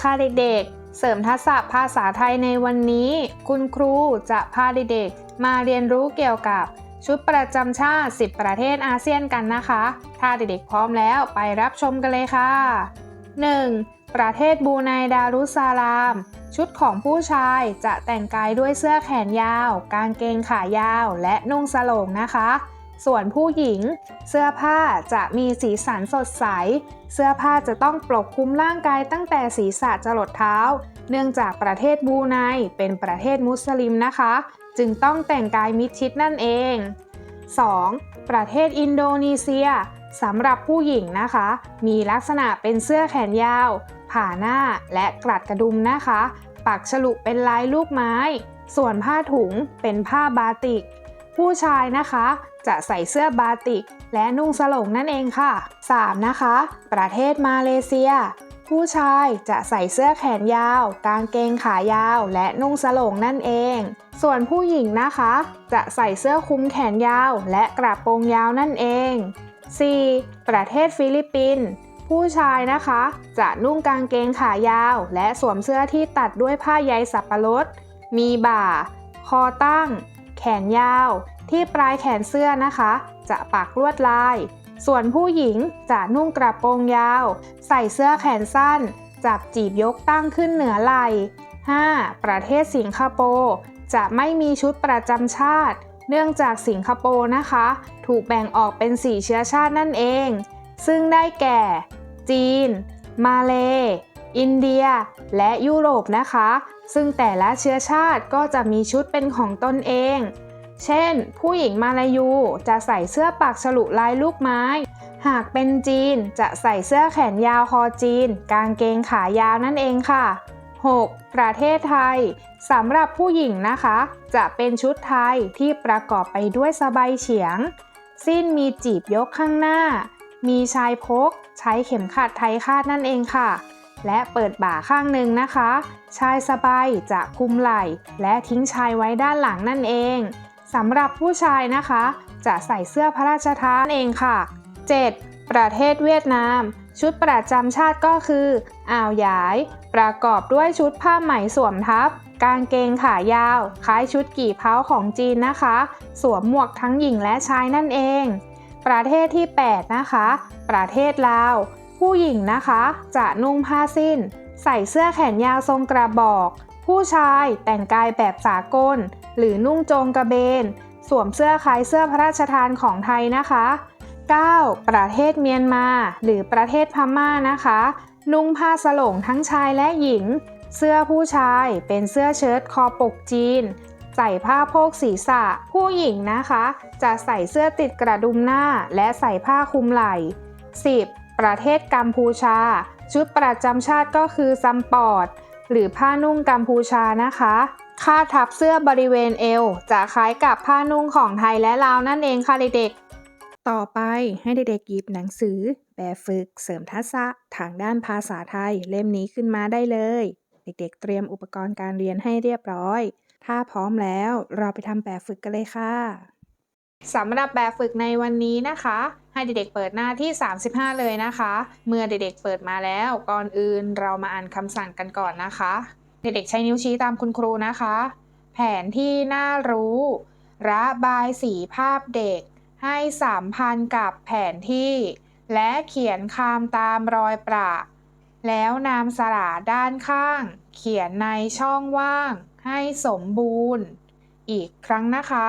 ค่ะเด็กๆ เสริมทักษะภาษาไทยในวันนี้ คุณครูจะพาเด็กๆ มาเรียนรู้เกี่ยวกับชุดประจำชาติ 10 ประเทศอาเซียนกันนะคะ ถ้าเด็กๆพร้อมแล้วไปรับชมกันเลยค่ะ 1. ประเทศบูไนดารุสซาลาม ชุดของผู้ชายจะแต่งกายด้วยเสื้อแขนยาว กางเกงขายาว และนุ่งสโลงนะคะ ส่วนผู้หญิง เสื้อผ้าจะมีสีสันสดใส เสื้อผ้าจะต้องปกคลุมร่างกายตั้งแต่ศีรษะจรดเท้า เนื่องจากประเทศบูไนเป็นประเทศมุสลิมนะคะ จึงต้องแต่งกายมิดชิดนั่นเอง 2. ประเทศอินโดนีเซียสำหรับผู้หญิงนะคะ มีลักษณะเป็นเสื้อแขนยาว ผ่าหน้าและกลัดกระดุมนะคะ ปักฉลุเป็นลายลูกไม้ ส่วนผ้าถุงเป็นผ้าบาติก ผู้ชายนะคะ จะใส่เสื้อบาติก และนุ่งสลงนั่นเองค่ะ 3. นะคะ ประเทศมาเลเซีย ผู้ชายจะใส่เสื้อแขนยาว กางเกงขายาว และนุ่งสลงนั่นเอง ส่วนผู้หญิงนะคะ จะใส่เสื้อคลุมแขนยาว และกระโปรงยาวนั่นเอง 4. ประเทศฟิลิปปินส์ผู้ชายนะคะ จะนุ่งกางเกงขายาว และสวมเสื้อที่ตัดด้วยผ้าใยสับปะรด มีบ่า คอตั้ง แขนยาว ที่ปลายแขนเสื้อนะคะ จะปักลวดลาย ส่วนผู้หญิงจะนุ่งกระโปรงยาว ใส่เสื้อแขนสั้น จับจีบยกตั้งขึ้นเหนือไหล่ 5. ประเทศสิงคโปร์จะไม่มีชุดประจำชาติ เนื่องจากสิงคโปร์นะคะ ถูกแบ่งออกเป็น 4 เชื้อชาตินั่นเอง ซึ่งได้แก่ จีน มาเล อินเดีย และยุโรปนะคะ ซึ่งแต่ละเชื้อชาติก็จะมีชุดเป็นของตนเอง เช่น ผู้หญิงมาลายูจะใส่เสื้อปักฉลุลายลูกไม้ หากเป็นจีนจะใส่เสื้อแขนยาวคอจีน กางเกงขายาวนั่นเองค่ะ 6. ประเทศไทยสำหรับผู้หญิงนะคะ จะเป็นชุดไทยที่ประกอบไปด้วยสบายเฉียง สิ้นมีจีบยกข้างหน้า มีชายพก ใช้เข็มขัดไทยคาดนั่นเองค่ะ และเปิดบ่าข้างหนึ่งนะคะ ชายสบายจะคุมไหล่ และทิ้งชายไว้ด้านหลังนั่นเอง สำหรับผู้ชายนะคะ จะใส่เสื้อพระราชทานเองค่ะ 7. ประเทศเวียดนาม ชุดประจำชาติก็คืออ่าวหยาย ประกอบด้วยชุดผ้าไหมสวมทับ กางเกงขายาว คล้ายชุดกี่เพ้าของจีนนะคะ สวมหมวกทั้งหญิงและชายนั่นเอง ประเทศที่ 8 นะคะ ประเทศลาว ผู้หญิงนะคะ จะนุ่งผ้าสิ้น ใส่เสื้อแขนยาวทรงกระบอก ผู้ชายแต่งกายแบบสากล หรือนุ่งโจงกระเบน สวมเสื้อคล้ายเสื้อพระราชทานของไทยนะคะ 9. ประเทศเมียนมา หรือประเทศพม่านะคะ นุ่งผ้าสโลงทั้งชายและหญิง เสื้อผู้ชายเป็นเสื้อเชิ้ตคอปกจีน ใส่ผ้าโพกศีรษะ ผู้หญิงนะคะ จะใส่เสื้อติดกระดุมหน้า และใส่ผ้าคลุมไหล่ 10. ประเทศกัมพูชา ชุดประจำชาติก็คือซัมปอร์ต หรือผ้านุ่งกัมพูชานะคะ คาดทับเสื้อบริเวณเอว จะคล้ายกับผ้านุ่งของไทยและลาวนั่นเองค่ะเด็กๆ ต่อไปให้เด็กๆหยิบหนังสือ แบบฝึกเสริมทักษะทางด้านภาษาไทยเล่มนี้ขึ้นมาได้เลย เด็กๆ เตรียมอุปกรณ์การเรียนให้เรียบร้อย ถ้าพร้อมแล้วเราไปทำแบบฝึกกันเลยค่ะสำหรับแบบฝึกในวันนี้นะคะ ให้เด็กๆเปิดหน้าที่ 35 เลยนะคะ เมื่อเด็กๆเปิดมาแล้วก่อนอื่นเรามาอ่านคำสั่งกันก่อนนะคะ เด็กๆใช้นิ้วชี้ตามคุณครูนะคะ แผนที่น่ารู้ ระบายสีภาพเด็ก ให้สัมพันกับแผนที่ และเขียนคำตามรอยประ แล้วนำสระด้านข้าง เขียนในช่องว่าง ให้สมบูรณ์ อีกครั้งนะคะ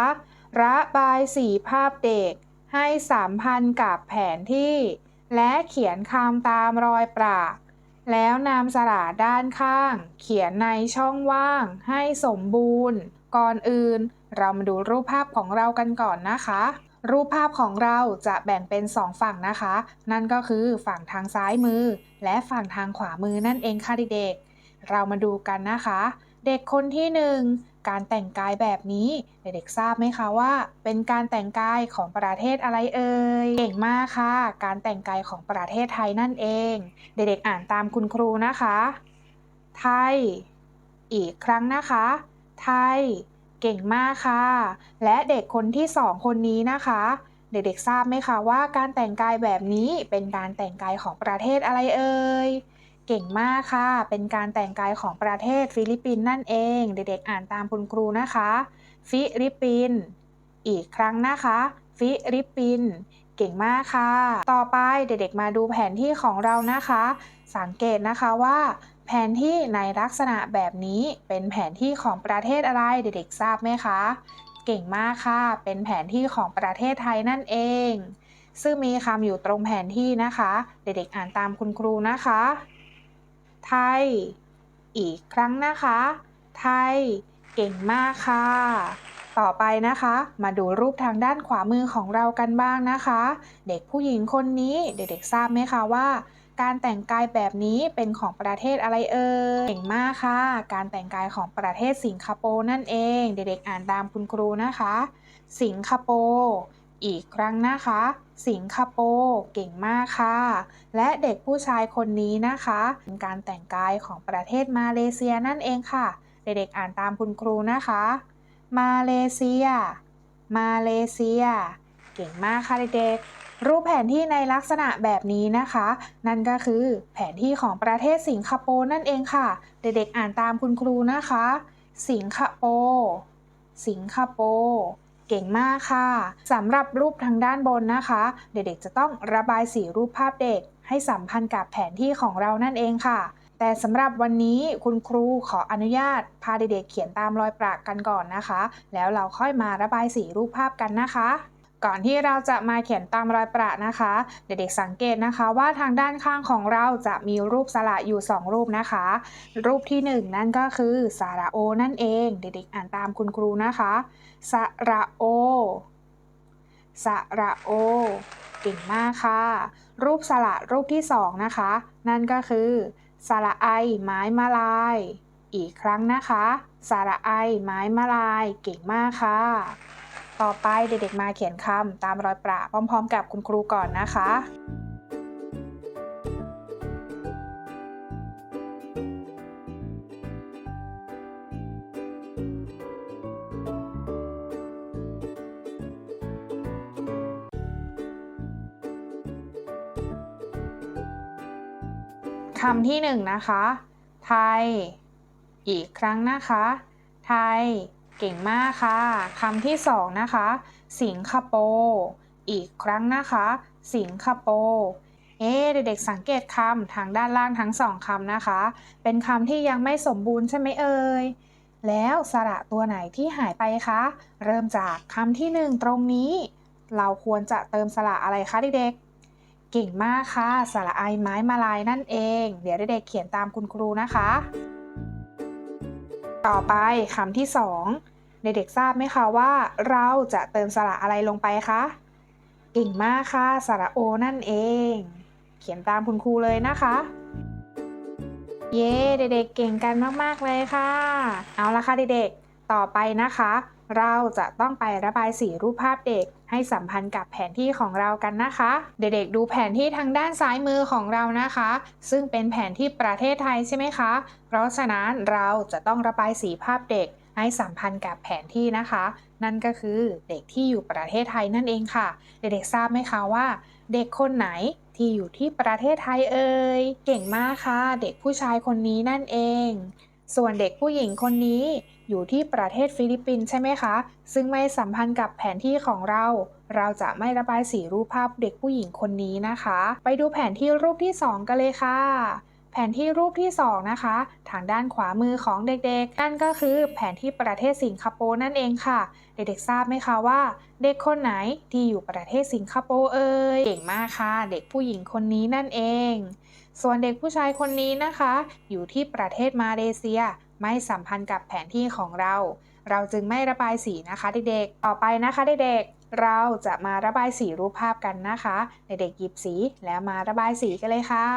ระบายสีภาพเด็ก ให้สัมพันธ์กับแผนที่ และเขียนคำตามรอยประแล้วนำสระด้านข้าง เขียนในช่องว่าง ให้สมบูรณ์ ก่อนอื่น เรามาดูรูปภาพของเรากันก่อนนะคะ รูปภาพของเราจะแบ่งเป็น 2 ฝั่งนะคะ นั่นก็คือฝั่งทางซ้ายมือ และฝั่งทางขวามือนั่นเองค่ะเด็กๆเรามาดูกันนะคะ เด็กคนที่หนึ่ง การแต่งกายแบบนี้ เด็กๆทราบไหมคะว่า เป็นการแต่งกายของประเทศอะไรเอ่ยเก่งมากค่ะ การแต่งกายของประเทศไทยนั่นเอง เด็กๆอ่านตามคุณครูนะคะ ไทย อีกครั้งนะคะ ไทย เก่งมากค่ะ และเด็กคนที่สองคนนี้นะคะ เด็กๆทราบไหมคะว่า การแต่งกายแบบนี้เป็นการแต่งกายของประเทศอะไรเอ่ย เก่งมากค่ะ เป็นการแต่งกายของประเทศฟิลิปปินส์นั่นเอง เด็กๆอ่านตามคุณครูนะคะ ฟิลิปปินส์อีกครั้งนะคะ ฟิลิปปินส์เก่งมากค่ะ ต่อไปเด็กๆมาดูแผนที่ของเรานะคะ สังเกตนะคะว่า แผนที่ในลักษณะแบบนี้เป็นแผนที่ของประเทศอะไรเด็กๆทราบไหมคะ เก่งมากค่ะ เป็นแผนที่ของประเทศไทยนั่นเอง ซึ่งมีคำอยู่ตรงแผนที่นะคะ เด็กๆอ่านตามคุณครูนะคะ ไทย อีกครั้งนะคะ ไทย เก่งมากค่ะ ต่อไปนะคะ มาดูรูปทางด้านขวามือของเรากันบ้างนะคะ เด็กผู้หญิงคนนี้เด็กๆทราบไหมคะว่าการแต่งกายแบบนี้เป็นของประเทศอะไรเอ่ย เก่งมากค่ะ การแต่งกายของประเทศสิงคโปร์นั่นเอง เด็กๆอ่านตามคุณครูนะคะ สิงคโปร์ อีกครั้งนะคะ สิงคโปร์เก่งมากค่ะ และเด็กผู้ชายคนนี้นะคะเป็นการแต่งกายของประเทศมาเลเซียนั่นเองค่ะ เด็กๆอ่านตามคุณครูนะคะ มาเลเซีย มาเลเซีย เก่งมากค่ะเด็กๆรูปแผนที่ในลักษณะแบบนี้นะคะ นั่นก็คือแผนที่ของประเทศสิงคโปร์นั่นเองค่ะ เด็กๆอ่านตามคุณครูนะคะ สิงคโปร์สิงคโปร์ เก่งมากค่ะสำหรับรูปทางด้านบนนะคะ เด็กๆจะต้องระบายสีรูปภาพเด็ก ให้สัมพันธ์กับแผนที่ของเรานั่นเองค่ะ แต่สำหรับวันนี้คุณครูขออนุญาต พาเด็กๆเขียนตามรอยประกันก่อนนะคะ แล้วเราค่อยมาระบายสีรูปภาพกันนะคะ ก่อนที่เราจะมาเขียนตามรอยประนะคะ เด็กๆสังเกตนะคะว่าทางด้านข้างของเราจะมีรูปสระอยู่ 2 รูปนะคะ รูปที่ 1 นั่นก็คือสระโอนั่นเอง เด็กๆอ่านตามคุณครูนะคะสระโอสระโอเก่งมากค่ะ รูปสระรูปที่ 2 นะคะ นั่นก็คือสระไอไม้มาลาย อีกครั้งนะคะสระไอไม้มาลายเก่งมากค่ะ ต่อไปเด็กๆมาเขียนคำตามรอยประพร้อมๆ กับคุณครูก่อนนะคะคำที่หนึ่งนะคะ ไทย อีกครั้งนะคะ ไทย เก่งมากค่ะคำที่สองนะคะ สิงคโปร์อีกครั้งนะคะ สิงคโปร์เอ๊เด็กๆสังเกตคำทางด้านล่างทั้งสองคำนะคะ เป็นคำที่ยังไม่สมบูรณ์ใช่ไหมเอ่ยแล้วสระตัวไหนที่หายไปคะ เริ่มจากคำที่หนึ่งตรงนี้ เราควรจะเติมสระอะไรคะเด็กๆ เก่งมากค่ะ สระไอไม้มาลายนั่นเอง เดี๋ยวเด็กๆเขียนตามคุณครูนะคะ ต่อไปคำที่สอง เด็กๆทราบไหมคะว่าเราจะเติมสระอะไรลงไปคะ เก่งมากค่ะ สระโอนั่นเอง เขียนตามคุณครูเลยนะคะ เย้เด็กๆเก่งกันมากๆเลยค่ะ เอาละค่ะเด็กๆ ต่อไปนะคะ เราจะต้องไประบายสีรูปภาพเด็กให้สัมพันธ์กับแผนที่ของเรากันนะคะ เด็กๆ ดูแผนที่ทางด้านซ้ายมือของเรานะคะ ซึ่งเป็นแผนที่ประเทศไทยใช่ไหมคะ เพราะฉะนั้นเราจะต้องระบายสีภาพเด็ก ให้สัมพันธ์กับแผนที่นะคะ นั่นก็คือเด็กที่อยู่ประเทศไทยนั่นเองค่ะ เด็กๆทราบไหมคะว่า เด็กคนไหนที่อยู่ที่ประเทศไทยเอ่ยเก่งมากค่ะ เด็กผู้ชายคนนี้นั่นเอง ส่วนเด็กผู้หญิงคนนี้อยู่ที่ประเทศฟิลิปปินส์ใช่ไหมคะ ซึ่งไม่สัมพันธ์กับแผนที่ของเรา เราจะไม่ระบายสีรูปภาพเด็กผู้หญิงคนนี้นะคะ ไปดูแผนที่รูปที่ 2 กันเลยค่ะ แผนที่รูปที่ 2 นะคะ ทางด้านขวามือของเด็กๆ นั่นก็คือแผนที่ประเทศสิงคโปร์นั่นเองค่ะ เด็กๆทราบไหมคะว่า เด็กคนไหนที่อยู่ประเทศสิงคโปร์เอ่ยเก่งมากค่ะ เด็กผู้หญิงคนนี้นั่นเอง ส่วนเด็กผู้ชายคนนี้นะคะ อยู่ที่ประเทศมาเลเซีย ไม่สัมพันธ์กับแผนที่ของเรา เราจึงไม่ระบายสีนะคะเด็กๆ ต่อไปนะคะเด็กๆ เราจะมาระบายสีรูปภาพกันนะคะเด็กๆหยิบสีแล้วมาระบายสีกันเลยค่ะ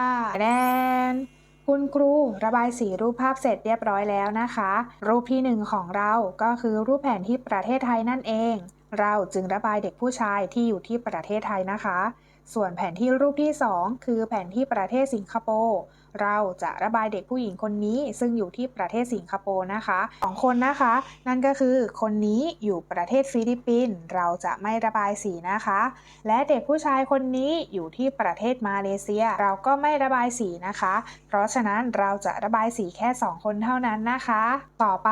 แดนคุณครูระบายสีรูปภาพเสร็จเรียบร้อยแล้วนะคะ รูปที่หนึ่งของเราก็คือรูปแผนที่ประเทศไทยนั่นเอง เราจึงระบายเด็กผู้ชายที่อยู่ที่ประเทศไทยนะคะ ส่วนแผนที่รูปที่ 2 คือแผนที่ประเทศสิงคโปร์เราจะระบายเด็กผู้หญิงคนนี้ซึ่งอยู่ที่ประเทศสิงคโปร์นะคะสองคนนะคะ นั่นก็คือคนนี้อยู่ประเทศฟิลิปปินส์เราจะไม่ระบายสีนะคะ และเด็กผู้ชายคนนี้อยู่ที่ประเทศมาเลเซีย เราก็ไม่ระบายสีนะคะ เพราะฉะนั้นเราจะระบายสีแค่ 2 คนเท่านั้นนะคะ ต่อไป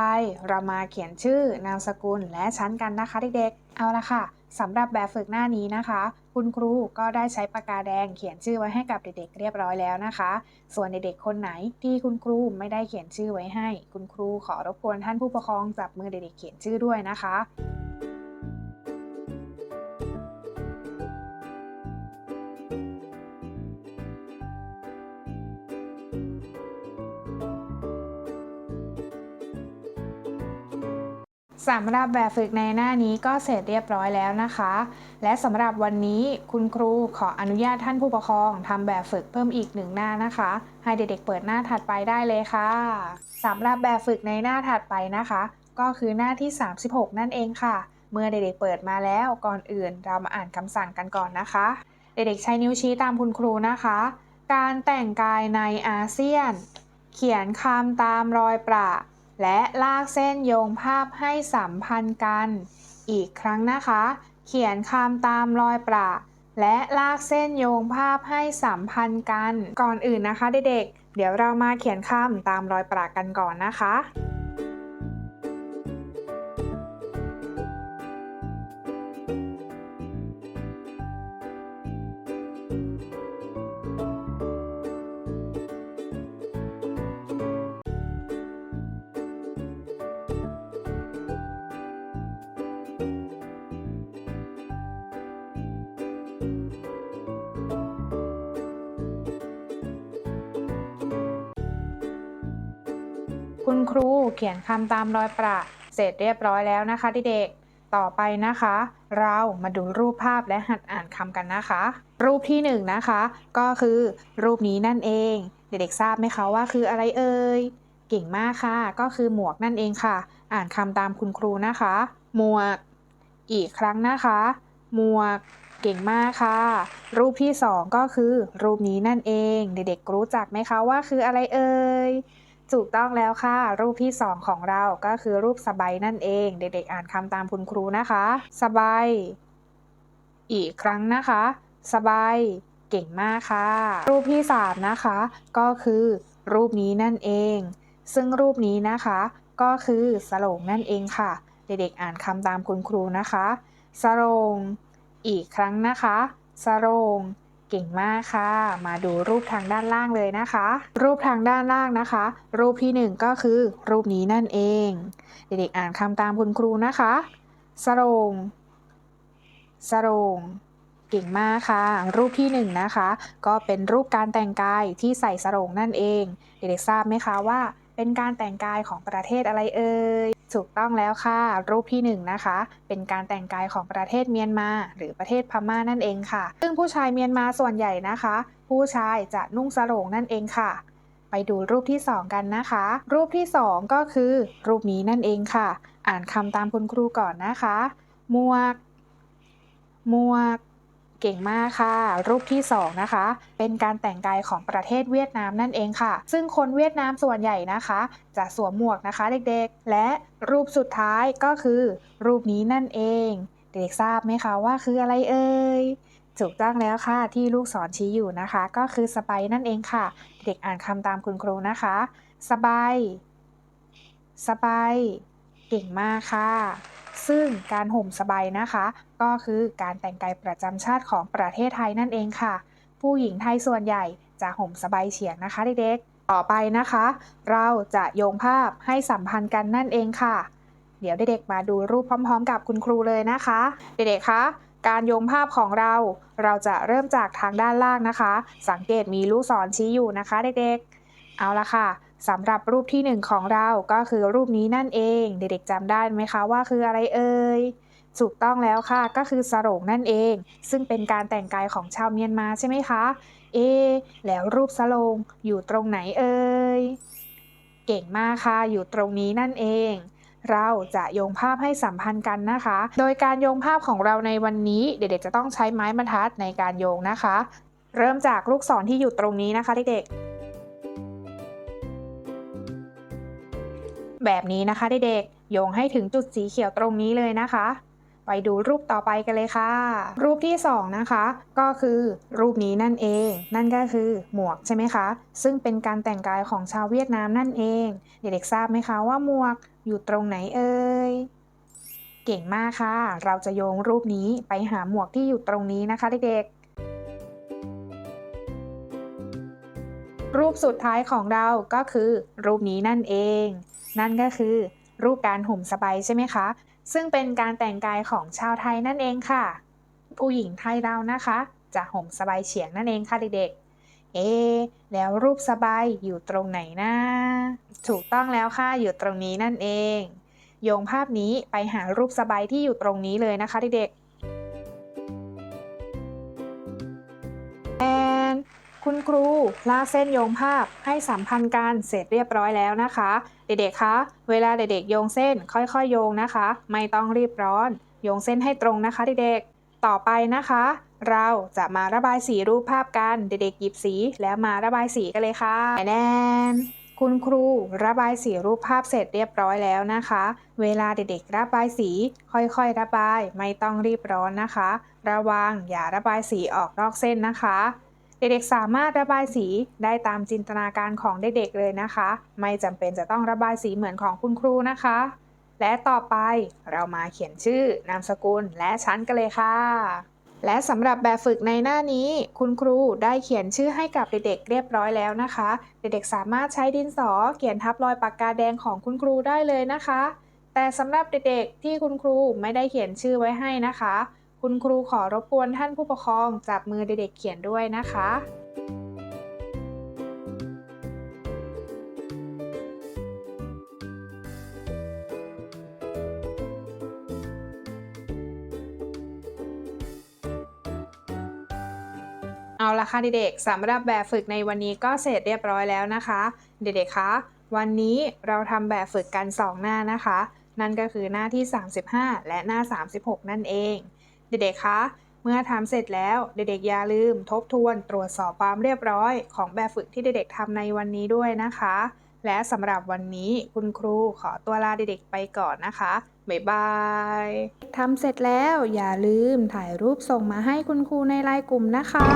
เรามาเขียนชื่อนามสกุลและชั้นกันนะคะเด็กๆเอาละค่ะ สำหรับแบบฝึกหน้านี้นะคะ คุณครูก็ได้ใช้ปากกาแดงเขียนชื่อไว้ให้กับเด็กๆเรียบร้อยแล้วนะคะ ส่วนเด็กๆคนไหนที่คุณครูไม่ได้เขียนชื่อไว้ให้ คุณครูขอรบกวนท่านผู้ปกครองจับมือเด็กๆเขียนชื่อด้วยนะคะ สำหรับแบบฝึกในหน้านี้ก็เสร็จเรียบร้อยแล้วนะคะ และสำหรับวันนี้คุณครูขออนุญาตท่านผู้ปกครองทำแบบฝึกเพิ่มอีกหนึ่งหน้านะคะ ให้เด็กๆเปิดหน้าถัดไปได้เลยค่ะสำหรับแบบฝึกในหน้าถัดไปนะคะ ก็คือหน้าที่ 36 นั่นเองค่ะ เมื่อเด็กๆเปิดมาแล้วก่อนอื่น เรามาอ่านคำสั่งกันก่อนนะคะ เด็กๆใช้นิ้วชี้ตามคุณครูนะคะ การแต่งกายในอาเซียน เขียนคำตามรอยประ และลากเส้นโยงภาพให้สัมพันธ์กัน อีกครั้งนะคะ เขียนคำตามรอยประ และลากเส้นโยงภาพให้สัมพันธ์กัน ก่อนอื่นนะคะเด็กๆ เดี๋ยวเรามาเขียนคำตามรอยประกันก่อนนะคะ คุณครูเขียนคำตามรอยประ เสร็จเรียบร้อยแล้วนะคะเด็กๆต่อไปนะคะ เรามาดูรูปภาพและหัดอ่านคำกันนะคะ รูปที่หนึ่งนะคะ ก็คือรูปนี้นั่นเอง เด็กๆทราบไหมคะว่าคืออะไรเอ่ยเก่งมากค่ะ ก็คือหมวกนั่นเองค่ะ อ่านคำตามคุณครูนะคะ หมวก อีกครั้งนะคะ หมวกเก่งมากค่ะ รูปที่สองก็คือ รูปนี้นั่นเอง เด็กๆรู้จักไหมคะว่าคืออะไรเอ่ย ถูกต้องแล้วค่ะ รูปที่ 2 ของเราก็คือรูปสบายนั่นเอง เด็กๆ อ่านคำตามคุณครูนะคะ สบาย อีกครั้งนะคะ สบาย เก่งมากค่ะ รูปที่ 3 นะคะ ก็คือรูปนี้นั่นเอง ซึ่งรูปนี้นะคะ ก็คือสโลงนั่นเองค่ะ เด็กๆ อ่านคำตามคุณครูนะคะ สโลงอีกครั้งนะคะ สโลง เก่งมากค่ะ มาดูรูปทางด้านล่างเลยนะคะ รูปทางด้านล่างนะคะ รูปที่หนึ่งก็คือ รูปนี้นั่นเอง เด็กๆอ่านคำตามคุณครูนะคะสรงสรงเก่งมากค่ะ รูปที่หนึ่งนะคะ ก็เป็นรูปการแต่งกายที่ใส่สรงนั่นเอง เด็กๆทราบไหมคะว่า เป็นการแต่งกายของประเทศอะไรเอ่ย ถูกต้องแล้วค่ะ รูปที่หนึ่งนะคะ เป็นการแต่งกายของประเทศเมียนมา หรือประเทศพม่านั่นเองค่ะ ซึ่งผู้ชายเมียนมาส่วนใหญ่นะคะ ผู้ชายจะนุ่งสรงนั่นเองค่ะ ไปดูรูปที่ 2 กันนะคะ รูปที่ 2 ก็คือรูปนี้นั่นเองค่ะ อ่านคำตามคุณครูก่อนนะคะมวกมวก เก่งมากค่ะ รูปที่2นะคะ เป็นการแต่งกายของประเทศเวียดนามนั่นเองค่ะ ซึ่งคนเวียดนามส่วนใหญ่นะคะ จะสวมหมวกนะคะเด็กๆ และรูปสุดท้ายก็คือ รูปนี้นั่นเอง เด็กทราบไหมคะว่าคืออะไรเอ่ยถูกต้องแล้วค่ะที่ลูกศรชี้อยู่นะคะ ก็คือสบายนั่นเองค่ะ เด็กอ่านคำตามคุณครูนะคะ สบายสบาย เก่งมากค่ะ ซึ่งการห่มสบายนะคะ ก็คือการแต่งกายประจำชาติของประเทศไทยนั่นเองค่ะ ผู้หญิงไทยส่วนใหญ่จะห่มสบายเฉียงนะคะเด็กๆ ต่อไปนะคะ เราจะโยงภาพให้สัมพันธ์กันนั่นเองค่ะ เดี๋ยวเด็กๆมาดูรูปพร้อม ๆ กับคุณครูเลยนะคะ เด็กๆคะการโยงภาพของเรา เราจะเริ่มจากทางด้านล่างนะคะ สังเกตมีลูกศรชี้อยู่นะคะเด็กๆ เอาละค่ะ สำหรับรูปที่หนึ่งของเราก็คือรูปนี้นั่นเอง เด็กๆจำได้ไหมคะว่าคืออะไรเอ่ยถูกต้องแล้วค่ะก็คือสรงนั่นเอง ซึ่งเป็นการแต่งกายของชาวเมียนมาใช่ไหมคะเอแล้วรูปสรงอยู่ตรงไหนเอ่ยเก่งมากค่ะอยู่ตรงนี้นั่นเอง เราจะโยงภาพให้สัมพันธ์กันนะคะ โดยการโยงภาพของเราในวันนี้เด็กๆจะต้องใช้ไม้บรรทัดในการโยงนะคะ เริ่มจากลูกศรที่อยู่ตรงนี้นะคะเด็กๆ แบบนี้นะคะเด็กๆโยงให้ถึงจุดสีเขียวตรงนี้เลยนะคะ ไปดูรูปต่อไปกันเลยค่ะ รูปที่ 2 นะคะ ก็คือรูปนี้นั่นเอง นั่นก็คือหมวกใช่ไหมคะ ซึ่งเป็นการแต่งกายของชาวเวียดนามนั่นเอง เด็กๆทราบไหมคะว่าหมวกอยู่ตรงไหนเอ่ยเก่งมากค่ะ เราจะโยงรูปนี้ไปหาหมวกที่อยู่ตรงนี้นะคะเด็กๆ รูปสุดท้ายของเราก็คือ รูปนี้นั่นเอง นั่นก็คือ รูปการห่มสบายใช่ไหมคะ ซึ่งเป็นการแต่งกายของชาวไทยนั่นเองค่ะ ผู้หญิงไทยเรานะคะ จะห่มสบายเฉียงนั่นเองค่ะเด็กๆ เอ แล้วรูปสบายอยู่ตรงไหนนะถูกต้องแล้วค่ะอยู่ตรงนี้นั่นเอง โยงภาพนี้ไปหารูปสบายที่อยู่ตรงนี้เลยนะคะเด็กๆ คุณครูลากเส้นโยงภาพให้สัมพันธ์กันเสร็จเรียบร้อยแล้วนะคะ เด็กๆ คะ เวลาเด็กๆ โยงเส้นค่อยๆ โยงนะคะ ไม่ต้องรีบร้อน โยงเส้นให้ตรงนะคะเด็กๆ ต่อไปนะคะ เราจะมาระบายสีรูปภาพกัน เด็กๆ หยิบสีแล้วมาระบายสีกันเลยค่ะแนนคุณครูระบายสีรูปภาพเสร็จเรียบร้อยแล้วนะคะ เวลาเด็กๆ ระบายสี ค่อยๆ ระบาย ไม่ต้องรีบร้อนนะคะ ระวังอย่าระบายสีออกนอกเส้นนะคะ เด็กๆสามารถระบายสีได้ตามจินตนาการของเด็กๆเลยนะคะ ไม่จำเป็นจะต้องระบายสีเหมือนของคุณครูนะคะ และต่อไปเรามาเขียนชื่อนามสกุลและชั้นกันเลยค่ะ และสำหรับแบบฝึกในหน้านี้ คุณครูได้เขียนชื่อให้กับเด็กๆเรียบร้อยแล้วนะคะ เด็กๆสามารถใช้ดินสอเขียนทับรอยปากกาแดงของคุณครูได้เลยนะคะ แต่สำหรับเด็กๆที่คุณครูไม่ได้เขียนชื่อไว้ให้นะคะ คุณครูขอรบกวนท่านผู้ปกครองจับมือเด็กๆเขียนด้วยนะคะเอาละค่ะเด็กๆสำหรับแบบฝึกในวันนี้ก็เสร็จเรียบร้อยแล้วนะคะ เด็กๆคะวันนี้เราทำแบบฝึกกัน 2 หน้านะคะ นั่นก็คือหน้าที่ 35 และหน้า 36 นั่นเอง เด็กๆ คะ เมื่อทำเสร็จแล้วเด็กๆ อย่าลืมทบทวนตรวจสอบความเรียบร้อยของแบบฝึกที่เด็กๆทำในวันนี้ด้วยนะคะ และสำหรับวันนี้คุณครูขอตัวลาเด็กๆ ไปก่อนนะคะ บ๊ายบายทำเสร็จแล้วอย่าลืมถ่ายรูปส่งมาให้คุณครูในไลน์กลุ่มนะคะ